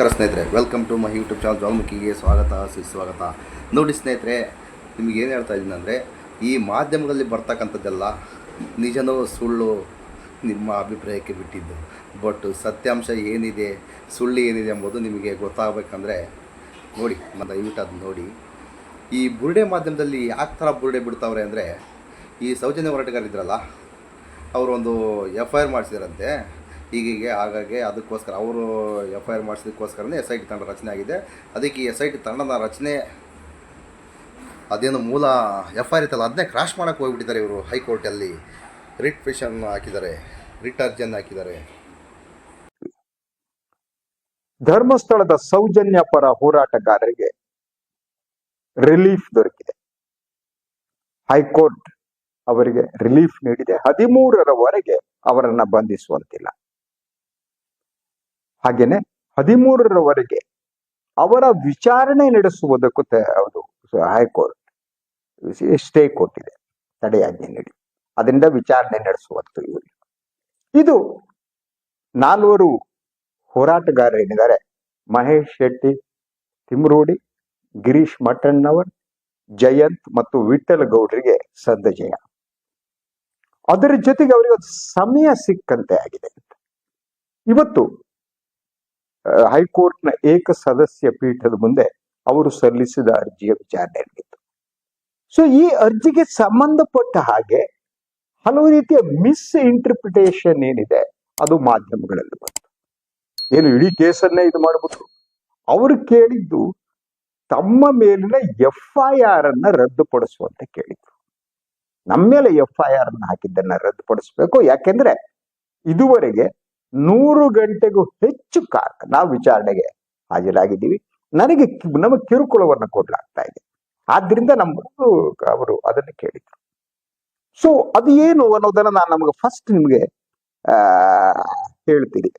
ನಮಸ್ಕಾರ ಸ್ನೇಹಿತರೆ welcome to my YouTube channel ಜ್ವಾಲ್ಮುಖಿಗೆ ಸ್ವಾಗತ, ಸುಸ್ವಾಗತ. ನೋಡಿ ಸ್ನೇಹಿತರೆ, ನಿಮಗೆ ಏನು ಹೇಳ್ತಾ ಇದ್ದೀನಿ ಅಂದರೆ, ಈ ಮಾಧ್ಯಮದಲ್ಲಿ ಬರ್ತಕ್ಕಂಥದ್ದೆಲ್ಲ ನಿಜನೋ ಸುಳ್ಳು ನಿಮ್ಮ ಅಭಿಪ್ರಾಯಕ್ಕೆ ಬಿಟ್ಟಿದ್ದು. ಬಟ್ ಸತ್ಯಾಂಶ ಏನಿದೆ, ಸುಳ್ಳು ಏನಿದೆ ಎಂಬುದು ನಿಮಗೆ ಗೊತ್ತಾಗಬೇಕಂದ್ರೆ, ನೋಡಿ ಮ- ದಯವಿಟ್ಟು ಅದು ನೋಡಿ. ಈ ಬುರುಡೆ ಮಾಧ್ಯಮದಲ್ಲಿ ಯಾಕೆ ಥರ ಬುರುಡೆ ಬಿಡ್ತಾವ್ರೆ ಅಂದರೆ, ಈ ಸೌಜನ್ಯ ಹೋರಾಟಗಾರಿದ್ರಲ್ಲ ಅವರೊಂದು ಎಫ್ ಐ ಆರ್ ಮಾಡಿಸಿದ್ರಂತೆ. ಹೀಗೀಗೆ ಹಾಗಾಗಿ ಅದಕ್ಕೋಸ್ಕರ ಅವರು ಎಫ್ ಐ ಆರ್ ಮಾಡಿಸಿದಕ್ಕೋಸ್ಕರನೇ ಎಸ್ ಐ ಟಿ ತಂಡ ರಚನೆ ಆಗಿದೆ. ಅದಕ್ಕೆ ಎಸ್ ಐ ಟಿ ತಂಡದ ರಚನೆ ಅದೇನು ಮೂಲ ಎಫ್ ಐ ಆರ್ ಅದನ್ನೇ ಕ್ರಾಶ್ ಮಾಡೋಕ್ಕೆ ಹೋಗ್ಬಿಟ್ಟಿದ್ದಾರೆ ಇವರು ಹೈಕೋರ್ಟಲ್ಲಿ. ರಿಟ್ ಪಿಷನ್ ಹಾಕಿದ್ದಾರೆ, ರಿಟ್ ಅರ್ಜಿಯನ್ನು ಹಾಕಿದ್ದಾರೆ. ಧರ್ಮಸ್ಥಳದ ಸೌಜನ್ಯ ಪರ ಹೋರಾಟಗಾರರಿಗೆ ರಿಲೀಫ್ ದೊರಕಿದೆ. ಹೈಕೋರ್ಟ್ ಅವರಿಗೆ ರಿಲೀಫ್ ನೀಡಿದೆ. ಹದಿಮೂರರವರೆಗೆ ಅವರನ್ನ ಬಂಧಿಸುವಂತಿಲ್ಲ. ಹಾಗೇನೆ ಹದಿಮೂರರವರೆಗೆ ಅವರ ವಿಚಾರಣೆ ನಡೆಸುವುದಕ್ಕೂ ಅದು ಹೈಕೋರ್ಟ್, ಸ್ಟೇ ಕೊಟ್ಟಿದೆ ತಡೆಯಾಜ್ಞೆ ನೀಡಿ. ಅದರಿಂದ ವಿಚಾರಣೆ ನಡೆಸುವಂತೂ ಇವರಿಗೆ ಇದು ನಾಲ್ವರು ಹೋರಾಟಗಾರರೇನಿದ್ದಾರೆ ಮಹೇಶ್ ಶೆಟ್ಟಿ, ತಿಮ್ರೋಡಿ, ಗಿರೀಶ್ ಮಠಣ್ಣವರ್, ಜಯಂತ್ ಮತ್ತು ವಿಠಲ್ ಗೌಡ್ರಿಗೆ ಸಂದಜಯ ಅದರ ಜೊತೆಗೆ ಅವರಿಗೆ ಸಮಯ ಸಿಕ್ಕಂತೆ ಆಗಿದೆ ಇವತ್ತು ಹೈಕೋರ್ಟ್ನ ಏಕ ಸದಸ್ಯ ಪೀಠದ ಮುಂದೆ ಅವರು ಸಲ್ಲಿಸಿದ ಅರ್ಜಿಯ ವಿಚಾರಣೆ ನಡೆಯಿತು. ಸೊ ಈ ಅರ್ಜಿಗೆ ಸಂಬಂಧಪಟ್ಟ ಹಾಗೆ ಹಲವು ರೀತಿಯ ಮಿಸ್ ಇಂಟರ್ಪ್ರಿಟೇಷನ್ ಏನಿದೆ, ಅದು ಮಾಧ್ಯಮಗಳಲ್ಲಿ ಬಂತು. ಏನು ಇಡೀ ಕೇಸನ್ನೇ ಇದು ಮಾಡ್ಬಿಟ್ರು. ಅವರು ಕೇಳಿದ್ದು ತಮ್ಮ ಮೇಲಿನ ಎಫ್ ಐ ಆರ್ ಅನ್ನ ರದ್ದುಪಡಿಸುವಂತೆ ಕೇಳಿದ್ರು. ನಮ್ಮ ಮೇಲೆ ಎಫ್ ಐ ಆರ್ ಅನ್ನ ಹಾಕಿದ್ದನ್ನ ರದ್ದುಪಡಿಸಬೇಕು. ಯಾಕೆಂದ್ರೆ ಇದುವರೆಗೆ ನೂರು ಗಂಟೆಗೂ ಹೆಚ್ಚು ಕಾಲ ನಾವು ವಿಚಾರಣೆಗೆ ಹಾಜರಾಗಿದ್ದೀವಿ. ನನಗೆ ನಮಗೆ ಕಿರುಕುಳವನ್ನು ಕೊಡ್ಲಾಗ್ತಾ ಇದೆ. ಆದ್ರಿಂದ ನಮ್ಮ ಅವರು ಅದನ್ನು ಕೇಳಿದ್ರು. ಸೊ ಅದು ಏನು ಅನ್ನೋದನ್ನ ನಾನು ನಮಗೆ ಫಸ್ಟ್ ನಿಮಗೆ ಹೇಳ್ತೀನಿ.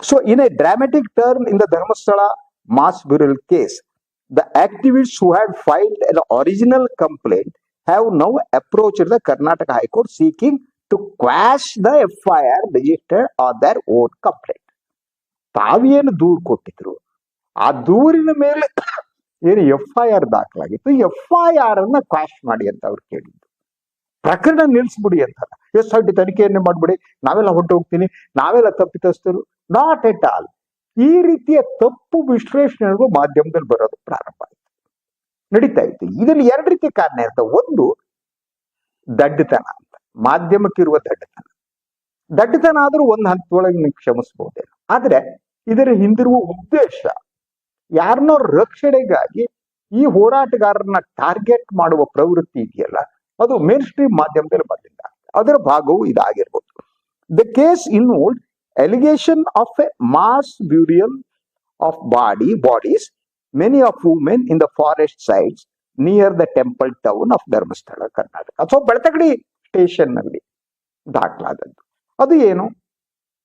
So in a dramatic turn in the Dharmasthala mass burial case the activist who had filed an original complaint have now approach the Karnataka high court seeking Court seeking to quash the FIR registered on their own complaint. ತಾವೇನು ದೂರು ಕೊಟ್ಟಿದ್ರು? ಆ ದೂರಿನ ಮೇಲೆ ಏನು F I R ದಾಖಲಾಗಿತ್ತು? F I R ಅನ್ನ quash ಮಾಡಿ ಅಂತ ಅವ್ರು ಕೇಳಿದ್ರು ಪ್ರಕರಣ ನಿಲ್ಲಿಸ್ಬಿಡಿ ಅಂತ. ಎಸ್ ಐ ಟಿ ತನಿಖೆಯನ್ನೇ ಮಾಡ್ಬಿಡಿ. ನಾವೆಲ್ಲ ಹೋಗ್ತೀನಿ ನಾವೆಲ್ಲ ತಪ್ಪಿತಸ್ಥರು. ನಾಟ್ ಎಟ್ ಆಲ್ ಈ ರೀತಿಯ ತಪ್ಪು ವಿಶ್ಲೇಷಣೆಗಳು ಮಾಧ್ಯಮದಲ್ಲಿ ಬರೋದು ಪ್ರಾರಂಭ ಆಯ್ತು. ನಡೀತಾ ಇತ್ತು. ಇದರಲ್ಲಿ ಎರಡು ರೀತಿಯ ಕಾರಣ ಇರ್ತವೆ. ಒಂದು ದಡ್ಡತನ. ಮಾಧ್ಯಮಕ್ಕಿರುವ ದಡ್ಡತನ. ದಡ್ಡತನ ಆದ್ರೂ ಒಂದು ಹಂತದೊಳಗೆ ನೀವು ಕ್ಷಮಿಸಬಹುದೇ ಆದ್ರೆ ಇದರ ಹಿಂದಿರುವ ಉದ್ದೇಶ ಯಾರನ್ನೋ ರಕ್ಷಣೆಗಾಗಿ ಈ ಹೋರಾಟಗಾರರನ್ನ ಟಾರ್ಗೆಟ್ ಮಾಡುವ ಪ್ರವೃತ್ತಿ ಇದೆಯಲ್ಲ, ಅದು ಮೇನ್ ಸ್ಟ್ರೀಮ್ ಮಾಧ್ಯಮದಲ್ಲಿ ಬಂದಿಲ್ಲ. ಅದರ ಭಾಗವು ಇದಾಗಿರ್ಬೋದು. The case involved allegation of a mass burial of body bodies many of women in the forest sides near the temple town of Dharmasthala Karnataka ಅಥವಾ ಬೆಳತಗಡಿ ಸ್ಟೇಷನ್ನಲ್ಲಿ ದಾಖಲಾದದ್ದು. ಅದು ಏನು?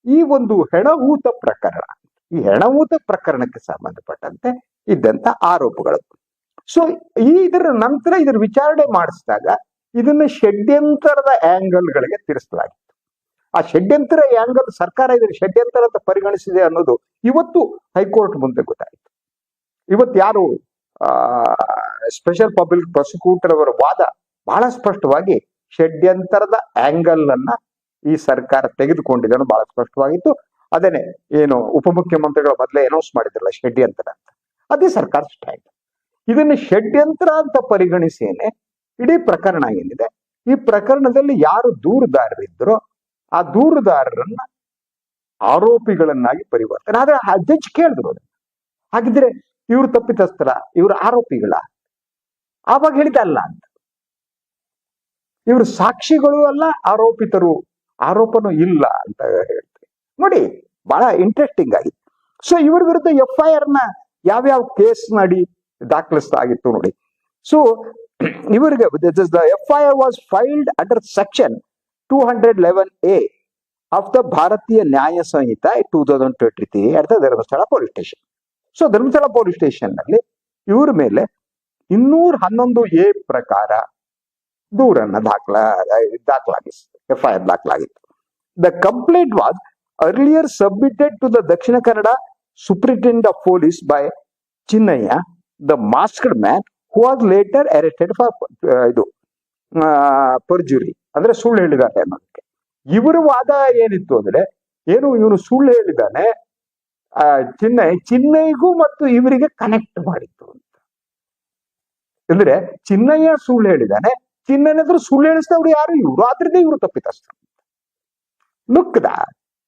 ಈ ಒಂದು ಹೆಣಹೂತ ಪ್ರಕರಣ, ಈ ಹೆಣಹೂತ ಪ್ರಕರಣಕ್ಕೆ ಸಂಬಂಧಪಟ್ಟಂತೆ ಇದ್ದಂತ ಆರೋಪಗಳು. ಸೊ ಈ ಇದರ ನಂತರ ಇದರ ವಿಚಾರಣೆ ಮಾಡಿಸಿದಾಗ ಇದನ್ನ ಷಡ್ಯಂತರದ ಆಂಗಲ್ಗಳಿಗೆ ತಿರ್ಸಲಾಗಿತ್ತು ಆ ಷಡ್ಯಂತರ ಆಂಗಲ್ ಸರ್ಕಾರ ಇದನ್ನ ಷಡ್ಯಂತರ ಅಂತ ಪರಿಗಣಿಸಿದೆ ಅನ್ನೋದು ಇವತ್ತು ಹೈಕೋರ್ಟ್ ಮುಂದೆ ಗೊತ್ತಾಯಿತು. ಇವತ್ತು ಯಾರು ಸ್ಪೆಷಲ್ ಪಬ್ಲಿಕ್ ಪ್ರಾಸಿಕ್ಯೂಟರ್ ಅವರ ವಾದ ಬಹಳ ಸ್ಪಷ್ಟವಾಗಿ ಷಡ್ಯಂತರದ ಆಂಗಲ್ ಅನ್ನ ಈ ಸರ್ಕಾರ ತೆಗೆದುಕೊಂಡಿದೆ ಅನ್ನೋದು ಬಹಳ ಸ್ಪಷ್ಟವಾಗಿತ್ತು. ಅದೇನೆ, ಏನು ಉಪಮುಖ್ಯಮಂತ್ರಿಗಳ ಮೊದಲೇ ಅನೌನ್ಸ್ ಮಾಡಿದ್ರಲ್ಲ ಷಡ್ಯಂತರ ಅಂತ. ಅದೇ ಸರ್ಕಾರ ಸ್ಟ್ಯಾಂಡ್ ಇದನ್ನ ಷಡ್ಯಂತ್ರ ಅಂತ ಪರಿಗಣಿಸೇನೆ ಇಡೀ ಪ್ರಕರಣ ಏನಿದೆ, ಈ ಪ್ರಕರಣದಲ್ಲಿ ಯಾರು ದೂರುದಾರರಿದ್ದರೋ ಆ ದೂರುದಾರರನ್ನ ಆರೋಪಿಗಳನ್ನಾಗಿ ಪರಿವರ್ತನೆ. ಆದ್ರೆ ಆ ಜಡ್ಜ್ ಕೇಳಿದ್ರು. ಹಾಗಿದ್ರೆ ಇವ್ರು ತಪ್ಪಿತಸ್ಥರ, ಇವ್ರು ಆರೋಪಿಗಳ? ಆವಾಗ ಹೇಳಿದ ಅಲ್ಲ ಅಂತ. ಇವರು ಸಾಕ್ಷಿಗಳು ಅಲ್ಲ, ಆರೋಪಿತರು. ಆರೋಪನೂ ಇಲ್ಲ ಅಂತ ಹೇಳ್ತಾರೆ ನೋಡಿ, ಬಹಳ ಇಂಟ್ರೆಸ್ಟಿಂಗ್ ಆಗಿ ಸೊ ಇವ್ರ ವಿರುದ್ಧ ಎಫ್ ಐ ಆರ್ನ ಯಾವ್ಯಾವ ಕೇಸ್ ನಡಿ ದಾಖಲಿಸಲಾಗಿತ್ತು ನೋಡಿ. ಸೊ ಇವರಿಗೆ F I R was filed under section two hundred eleven A of the Bharatiya Nyaya Sanhita two thousand twenty three at Dharmasthala police station so Dharmasthala police ಸ್ಟೇಷನ್ನಲ್ಲಿ ಇವ್ರ ಮೇಲೆ ಇನ್ನೂರ ಹನ್ನೊಂದು ಎ ಪ್ರಕಾರ ದೂರನ್ನ ದಾಖಲ ದಾಖಲಾಗಿತ್ತು ಎಫ್ ಐ ಆರ್ ದಾಖಲಾಗಿತ್ತು. The complaint was earlier submitted to the Dakshina Kannada superintendent of police by Chinnayya the masked man who was later arrested for ಇದು ಪರ್ಜುರಿ ಅಂದ್ರೆ ಸುಳ್ಳು ಹೇಳಿದಾನೆ ಅನ್ನೋದಕ್ಕೆ. ಇವರ ವಾದ ಏನಿತ್ತು ಅಂದ್ರೆ ಏನು ಇವನು ಸುಳ್ಳು ಹೇಳಿದಾನೆ ಆ, ಚಿನ್ನೈ ಚಿನ್ನೈಗೂ ಮತ್ತು ಇವರಿಗೆ ಕನೆಕ್ಟ್ ಮಾಡಿತ್ತು ಅಂತ. ಅಂದ್ರೆ ಚಿನ್ನಯ್ಯ ಸುಳ್ಳು ಹೇಳಿದಾನೆ ಚಿನ್ನಯ್ಯನತ್ರ ಸುಳ್ಳು ಹೇಳಿಸಿದವ್ರು ಯಾರು? ಇವ್ರು. ಆದ್ರಿಂದ ಇವರು ತಪ್ಪಿತಸ್ಥರು ನುಕ್ಕದ.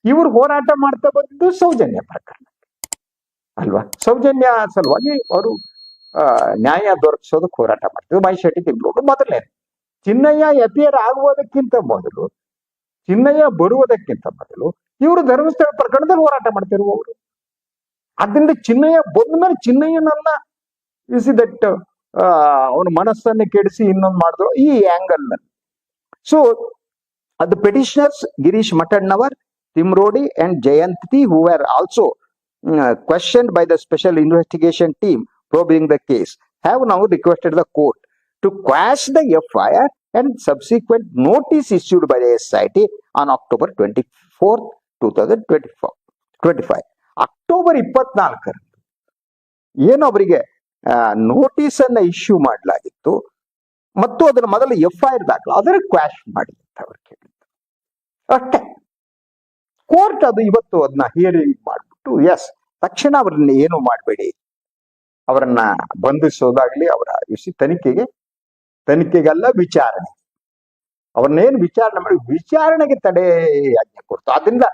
ಇವರು ಹೋರಾಟ ಮಾಡ್ತಾ ಬಂದಿದ್ದು ಸೌಜನ್ಯ ಪ್ರಕರಣ. ಅಲ್ವಾ? ಸೌಜನ್ಯ ಸಲುವಾಗಿ ಅವರು ನ್ಯಾಯ ದೊರಕಿಸೋದಕ್ಕೆ ಹೋರಾಟ ಮಾಡ್ತಿದ್ರು. ಮೈ ಶೆಟ್ಟಿ ತಿಂಗಳು ಮೊದಲನೇ, ಚಿನ್ನಯ್ಯ ಎಪಿಯರ್ ಆಗುವುದಕ್ಕಿಂತ ಮೊದಲು, ಚಿನ್ನಯ್ಯ ಬರುವುದಕ್ಕಿಂತ ಮೊದಲು ಇವರು ಧರ್ಮಸ್ಥಳ ಪ್ರಕರಣದಲ್ಲಿ ಹೋರಾಟ ಮಾಡ್ತಿರುವವರು. ಅದರಿಂದ ಚಿನ್ನಯ್ಯ ಬಂದ ಮೇಲೆ ಚಿನ್ನಯ್ಯನನ್ನ ಇಸಿ ದಟ್ ಅವನ ಮನಸ್ಸನ್ನು ಕೆಡಿಸಿ ಇನ್ನೊಂದು ಮಾಡಿದ್ರು ಈ angle so who are also question by the special investigation team probing the case have by the special investigation team probing the case, have now requested the court to quash the FIR and subsequent notice issued by the SIT on October 24th, 2024 25. October ಇಪ್ಪತ್ನಾಲ್ಕರಂದು ಏನು ಅವರಿಗೆ notice ಅನ್ನ issue ಮಾಡಲಾಗಿತ್ತು. ಮತ್ತು ಅದನ್ನ ಮೊದಲು F I R ದಾಖಲು ಅದರ ಕ್ವಾಶ್ ಮಾಡಿ ಅಂತ ಅವ್ರು ಕೇಳಿದ್ರು. ಅಷ್ಟೇ. ಕೋರ್ಟ್ ಅದು ಇವತ್ತು ಅದನ್ನ ಹಿಯರಿಂಗ್ ಮಾಡ್ಬಿಟ್ಟು ಎಸ್ ತಕ್ಷಣ ಅವರನ್ನ ಏನು ಮಾಡಬೇಡಿ. ಅವರನ್ನ ಬಂಧಿಸೋದಾಗ್ಲಿ, ಅವರ ಎಸಿ ತನಿಖೆಗೆ, ತನಿಖೆಗಲ್ಲ, ವಿಚಾರಣೆ. ಅವ್ರನ್ನೇನು ವಿಚಾರಣೆ ಮಾಡಿ, ವಿಚಾರಣೆಗೆ ತಡೆ ಆಜ್ಞೆ ಕೊಡ್ತು. ಆದ್ರಿಂದ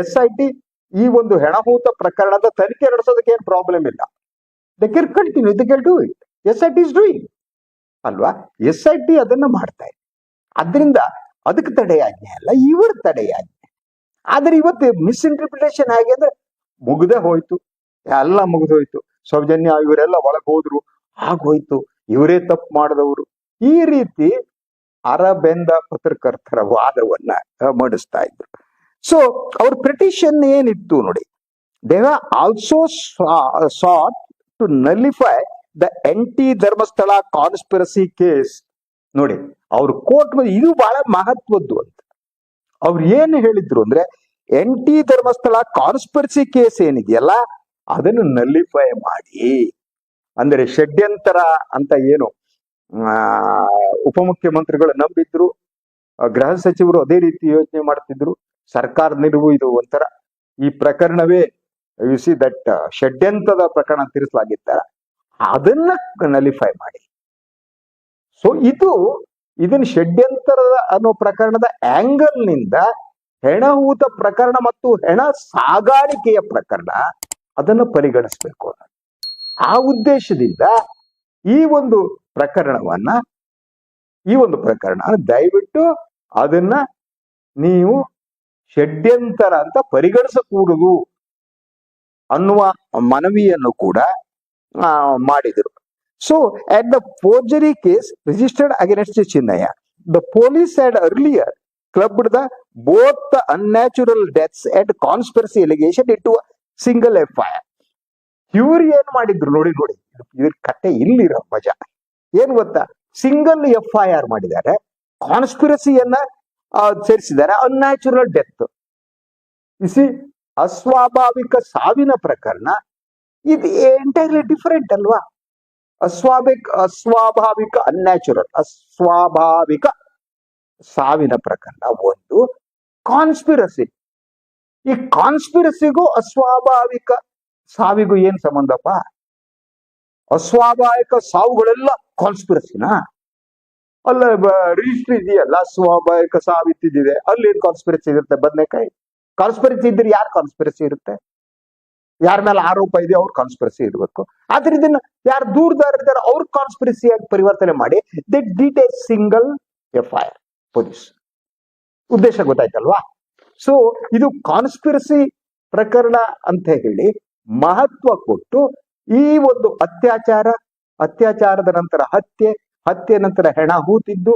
ಎಸ್ ಐ ಟಿ ಈ ಒಂದು ಹೆಣಹೂತ ಪ್ರಕರಣದ ತನಿಖೆ ನಡೆಸೋದಕ್ಕೆ ಏನು ಪ್ರಾಬ್ಲಮ್ ಇಲ್ಲ. They care continue the cell do it S I T is doing ಅಲ್ವಾ? ಎಸ್ ಐ ಟಿ ಅದನ್ನ ಮಾಡ್ತಾ ಇದೆ. ಅದರಿಂದ ಅದಕ್ಕೆ ತಡೆಯಾಜ್ಞೆ ಅಲ್ಲ, ಇವ್ರ ತಡೆಯಾಜ್ಞೆ ಆದ್ರೆ ಇವತ್ತು ಮಿಸ್ಇಂಟರ್ಪ್ರಿಟೇಷನ್ ಹೇಗೆ ಅಂದ್ರೆ ಮುಗ್ದೇ ಹೋಯ್ತು. ಎಲ್ಲ ಮುಗಿದೋಯ್ತು ಸೌಜನ್ಯ, ಇವರೆಲ್ಲ ಒಳಗೆ ಹೋದ್ರು ಆಗೋಯ್ತು ಇವರೇ ತಪ್ಪು ಮಾಡಿದವರು. ಈ ರೀತಿ ಅರಬೆಂದ ಪತ್ರಕರ್ತರ ವಾದವನ್ನ ಮಂಡಿಸ್ತಾ ಇದ್ರು. ಸೊ ಅವ್ರ ಪ್ರಿಟಿಷನ್ ಏನಿತ್ತು ನೋಡಿ. They also sought to nullify the anti Dharmasthala conspiracy case ನೋಡಿ, ಅವ್ರ ಕೋರ್ಟ್ ಇದು ಬಹಳ ಮಹತ್ವದ್ದು ಅಂತ. ಅವ್ರು ಏನು ಹೇಳಿದ್ರು ಅಂದ್ರೆ anti Dharmasthala conspiracy case ಏನಿದೆಯಲ್ಲ, ಅದನ್ನು ನಲಿಫೈ ಮಾಡಿ. ಅಂದರೆ ಷಡ್ಯಂತರ ಅಂತ ಏನು ಉಪಮುಖ್ಯಮಂತ್ರಿಗಳು ನಂಬಿದ್ರು, ಗೃಹ ಸಚಿವರು ಅದೇ ರೀತಿ ಯೋಚನೆ ಮಾಡ್ತಿದ್ರು ಸರ್ಕಾರ ನಿಲುವು ಇದು ಒಂಥರ. ಈ ಪ್ರಕರಣವೇ ಯು ಸಿ ದಟ್ ಷಡ್ಯಂತದ ಪ್ರಕರಣ ತಿರ್ಸಲಾಗಿತ್ತ ಅದನ್ನ ನಲಿಫೈ ಮಾಡಿ ಸೊ ಇದು ಇದನ್ನ ಷಡ್ಯಂತರದ ಅನ್ನೋ ಪ್ರಕರಣದ ಆಂಗಲ್ನಿಂದ ಹೆಣಹೂತ ಪ್ರಕರಣ ಮತ್ತು ಹೆಣ ಸಾಗಾಣಿಕೆಯ ಪ್ರಕರಣ ಅದನ್ನ ಪರಿಗಣಿಸಬೇಕು. ಆ ಉದ್ದೇಶದಿಂದ ಈ ಒಂದು ಪ್ರಕರಣವನ್ನ, ಈ ಒಂದು ಪ್ರಕರಣ ದಯವಿಟ್ಟು ಅದನ್ನ ನೀವು ಷಡ್ಯಂತರ ಅಂತ ಪರಿಗಣಿಸಕೂಡದು ಅನ್ನುವ ಮನವಿಯನ್ನು ಕೂಡ ಮಾಡಿದರು. So at the forgery case registered against Chinnayya the police and earlier club the both the unnatural deaths at conspiracy allegation it single F I R ಇವ್ರು ಏನ್ ಮಾಡಿದ್ರು ನೋಡಿ ನೋಡಿ, ಇವ್ರ ಕತೆ ಇಲ್ಲಿರೋ ಮಜಾ. ಏನ್ ಗೊತ್ತಾ? ಸಿಂಗಲ್ ಎಫ್ಐಆರ್ ಐ ಆರ್ ಮಾಡಿದ್ದಾರೆ ಕಾನ್ಸ್ಪಿರಸಿಯನ್ನ ಸೇರಿಸಿದ್ದಾರೆ ಅನ್ಯಾಚುರಲ್ ಡೆತ್ ಇಸಿ ಅಸ್ವಾಭಾವಿಕ ಸಾವಿನ ಪ್ರಕರಣ ಇದು ಎಂಟೈರ್ಲಿ ಡಿಫರೆಂಟ್ ಅಲ್ವಾ? ಅಸ್ವಾಭಿಕ ಅಸ್ವಾಭಾವಿಕ ಅನ್ಯಾಚುರಲ್ ಅಸ್ವಾಭಾವಿಕ ಸಾವಿನ ಪ್ರಕರಣ ಒಂದು ಕಾನ್ಸ್ಪಿರಸಿ ಈ ಕಾನ್ಸ್ಪಿರಸಿಗೂ ಅಸ್ವಾಭಾವಿಕ ಸಾವಿಗೂ ಏನ್ ಸಂಬಂಧಪ್ಪ? ಅಸ್ವಾಭಾವಿಕ ಸಾವುಗಳೆಲ್ಲ ಕಾನ್ಸ್ಪಿರಸಿನಾ ಅಲ್ಲ ರಿಜಿಸ್ಟ್ರಿ ಇದೆಯಲ್ಲ, ಅಸ್ವಾಭಾವಿಕ ಸಾವಿತ್ತಿದೆ ಅಲ್ಲಿ ಕಾನ್ಸ್ಪಿರಸಿ ಇರುತ್ತೆ, ಬದನೆಕಾಯಿ? ಕಾನ್ಸ್ಪಿರಸಿ ಇದ್ರೆ ಯಾರು ಕಾನ್ಸ್ಪಿರಸಿ ಇರುತ್ತೆ? ಯಾರ ಮೇಲೆ ಆರೋಪ ಇದೆ ಅವ್ರ ಕಾನ್ಸ್ಪಿರಸಿ ಇರಬೇಕು ಆದ್ರೆ ಇದನ್ನ ಯಾರು ದೂರದಾರಿದ್ದಾರೆ ಅವ್ರ ಕಾನ್ಸ್ಪಿರಸಿ ಆಗಿ ಪರಿವರ್ತನೆ ಮಾಡಿ they did a single F I R police ಉದ್ದೇಶ ಗೊತ್ತಾಯ್ತಲ್ವಾ? ಸೊ ಇದು ಕಾನ್ಸ್ಪಿರಸಿ ಪ್ರಕರಣ ಅಂತ ಹೇಳಿ ಮಹತ್ವ ಕೊಟ್ಟು ಈ ಒಂದು ಅತ್ಯಾಚಾರ, ಅತ್ಯಾಚಾರದ ನಂತರ ಹತ್ಯೆ ಹತ್ಯೆ ನಂತರ ಹೆಣ ಹೂತಿದ್ದು,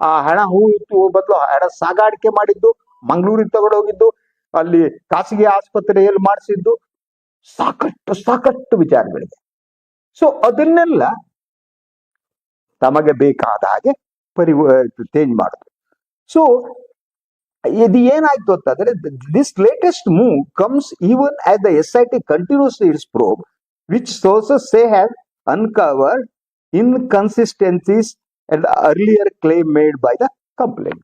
ಆ ಹೆಣ ಹೂತು ಬದಲು ಹೆಣ ಸಾಗಾಣಿಕೆ ಮಾಡಿದ್ದು, ಮಂಗಳೂರಿಗೆ ತಗೊಂಡೋಗಿದ್ದು ಅಲ್ಲಿ ಖಾಸಗಿ ಆಸ್ಪತ್ರೆಯಲ್ಲಿ ಮಾಡಿಸಿದ್ದು ಸಾಕಷ್ಟು ಸಾಕಷ್ಟು ವಿಚಾರಗಳಿದೆ. ಸೊ ಅದನ್ನೆಲ್ಲ ತಮಗೆ ಬೇಕಾದ ಹಾಗೆ ಪರಿ ಚೇಂಜ್ ಮಾಡುದು. ಸೊ ಇದು ಏನಾಯ್ತು ಅಂತಂದ್ರೆ this latest move comes even as the S I T continues its probe which sources say have uncovered inconsistencies and earlier claim made by the complaint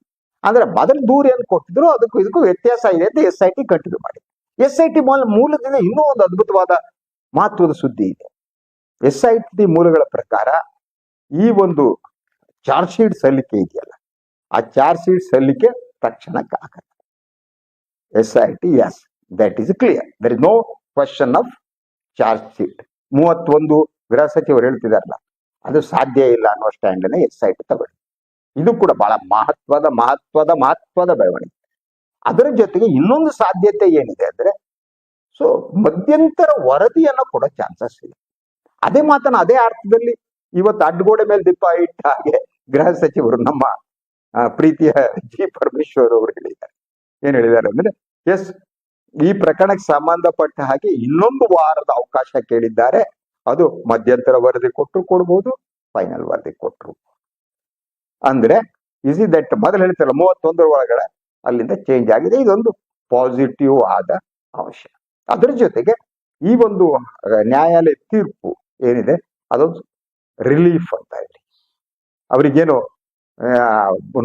ಅಂದ್ರೆ ಮೊದಲು ದೂರ ಏನ್ ಕೊಟ್ಟಿದ್ರು, ಅದಕ್ಕೂ ಇದಕ್ಕೂ ವ್ಯತ್ಯಾಸ ಇದೆ ಅಂತ ಎಸ್ ಐ ಟಿ ಕಂಟಿನ್ಯೂ ಮಾಡಿ. ಎಸ್ ಐ ಟಿ ಮೂಲದಿಂದ ಇನ್ನೂ ಒಂದು ಅದ್ಭುತವಾದ ಮಹತ್ವದ ಸುದ್ದಿ ಇದೆ. ಎಸ್ ಐ ಟಿ ಮೂಲಗಳ ಪ್ರಕಾರ ಈ ಒಂದು ಚಾರ್ಜ್ ಶೀಟ್ ಸಲ್ಲಿಕೆ ಇದೆಯಲ್ಲ, ಆ ಚಾರ್ಜ್ ಶೀಟ್ ಸಲ್ಲಿಕೆ ತಕ್ಷಣಕ್ಕಾಗಲ್ಲ S I T S that is clear there is no question of charge sheet ಮೂವತ್ತೊಂದು ಗೃಹ ಸಚಿವರು ಹೇಳ್ತಿದಾರಲ್ಲ, ಅದು ಸಾಧ್ಯ ಇಲ್ಲ ಅನ್ನೋ ಸ್ಟ್ಯಾಂಡನ್ನ ಎಸ್ ಐ ಟಿ ತಗೊಳ್ಳಿ. ಇದು ಕೂಡ ಬಹಳ ಮಹತ್ವದ ಮಹತ್ವದ ಮಹತ್ವದ ಬೆಳವಣಿಗೆ. ಅದರ ಜೊತೆಗೆ ಇನ್ನೊಂದು ಸಾಧ್ಯತೆ ಏನಿದೆ ಅಂದ್ರೆ ಸೊ ಮಧ್ಯಂತರ ವರದಿಯನ್ನ ಕೊಡೋ ಚಾನ್ಸಸ್ ಇದೆ. ಅದೇ ಮಾತನ್ನ ಅದೇ ಅರ್ಥದಲ್ಲಿ ಇವತ್ತು ಅಡ್ಗೋಡೆ ಮೇಲೆ ದೀಪ ಇಟ್ಟ ಹಾಗೆ ಗೃಹ ಸಚಿವರು ನಮ್ಮ ಪ್ರೀತಿಯ ಜಿ ಪರಮೇಶ್ವರ್ ಅವರು ಹೇಳಿದ್ದಾರೆ. ಏನ್ ಹೇಳಿದ್ದಾರೆ ಅಂದ್ರೆ ಎಸ್ ಈ ಪ್ರಕರಣಕ್ಕೆ ಸಂಬಂಧಪಟ್ಟ ಹಾಗೆ ಇನ್ನೊಂದು ವಾರದ ಅವಕಾಶ ಕೇಳಿದ್ದಾರೆ. ಅದು ಮಧ್ಯಂತರ ವರದಿ ಕೊಟ್ಟರು ಕೊಡ್ಬೋದು ಫೈನಲ್ ವರದಿ ಕೊಟ್ಟರು ಅಂದ್ರೆ ಇಸ್ ದಟ್ ಮೊದಲು ಹೇಳ್ತಾರ ಮೂವತ್ತೊಂದರ ಒಳಗಡೆ ಅಲ್ಲಿಂದ ಚೇಂಜ್ ಆಗಿದೆ. ಇದೊಂದು ಪಾಸಿಟಿವ್ ಆದ ಅಂಶ. ಅದರ ಜೊತೆಗೆ ಈ ಒಂದು ನ್ಯಾಯಾಲಯ ತೀರ್ಪು ಏನಿದೆ, ಅದೊಂದು ರಿಲೀಫ್ ಅಂತ ಹೇಳಿ. ಅವರಿಗೇನು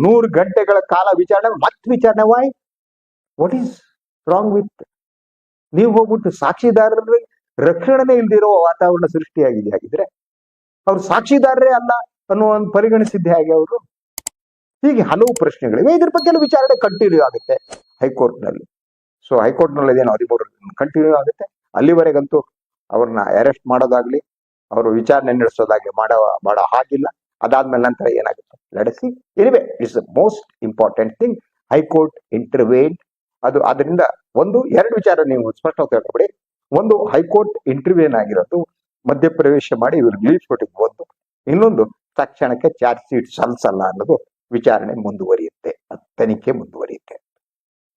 ನೂರು ಗಂಟೆಗಳ ಕಾಲ ವಿಚಾರಣೆ ಮತ್ತೆ ವಿಚಾರಣೆ why what is wrong with ನೀವು ಹೋಗ್ಬಿಟ್ಟು ಸಾಕ್ಷಿದಾರರ ರಕ್ಷಣೆ ಇಲ್ದಿರೋ ವಾತಾವರಣ ಸೃಷ್ಟಿಯಾಗಿದೆ. ಹಾಗಿದ್ರೆ ಅವ್ರು ಸಾಕ್ಷಿದಾರರೇ ಅಲ್ಲ ಅನ್ನೋ ಒಂದು ಪರಿಗಣಿಸಿದ್ದೆ ಹೇಗೆ ಅವರು. ಹೀಗೆ ಹಲವು ಪ್ರಶ್ನೆಗಳಿವೆ. ಇದ್ರ ಬಗ್ಗೆ ವಿಚಾರಣೆ ಕಂಟಿನ್ಯೂ ಆಗುತ್ತೆ ಹೈಕೋರ್ಟ್ನಲ್ಲಿ ಸೊ ಹೈಕೋರ್ಟ್ನಲ್ಲಿ ಇದೇನು ಹದಿಮೂರು ಕಂಟಿನ್ಯೂ ಆಗುತ್ತೆ. ಅಲ್ಲಿವರೆಗಂತೂ ಅವ್ರನ್ನ ಅರೆಸ್ಟ್ ಮಾಡೋದಾಗ್ಲಿ, ಅವರು ವಿಚಾರಣೆ ನಡೆಸೋದಾಗ್ಲಿ ಮಾಡೋ ಮಾಡೋ ಹಾಗಿಲ್ಲ. ಅದಾದ್ಮೇಲೆ ನಂತರ ಏನಾಗುತ್ತೆ? ನಡೆಸಿ anyway it's most important thing high court intervene ಅದು ಅದರಿಂದ ಒಂದು, ಎರಡು ವಿಚಾರ ನೀವು ಸ್ಪಷ್ಟವಾಗಿ ತಿಳ್ಕೊಬೇಡಿ. ಒಂದು, ಹೈಕೋರ್ಟ್ ಇಂಟರ್ವ್ಯೂನ್ ಆಗಿರೋದು ಮಧ್ಯಪ್ರವೇಶ ಮಾಡಿ, ಇವರು ರಿಲೀಫ್ ಕೊಟ್ಟಿದ್ದು ಒಂದು. ಇನ್ನೊಂದು ತಕ್ಷಣಕ್ಕೆ ಚಾರ್ಜ್ ಶೀಟ್ ಸಲ್ಲಿಸಲ್ಲ ಅನ್ನೋದು ವಿಚಾರಣೆ ಮುಂದುವರಿಯುತ್ತೆ, ತನಿಖೆ ಮುಂದುವರಿಯುತ್ತೆ.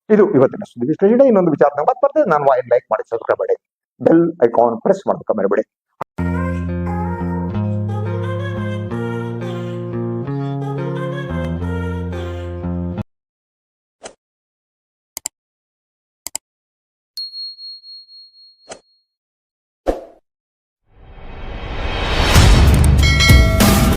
ಇದು ಇವತ್ತಿನ ಸುದ್ದಿ ವಿಶ್ಲೇಷಣೆ. ಇನ್ನೊಂದು ವಿಚಾರ ಮತ್ತೆ ಬರ್ತದೆ ನಾನು ವಾಯ್ ಲೈಕ್ ಮಾಡಿ, ಸಬ್ಸ್ಕ್ರೈಬ್ ಮಾಡಿ. ಬೆಲ್ ಐಕಾನ್ ಪ್ರೆಸ್ ಮಾಡೋಕೆ ಮರಿಬೇಡಿ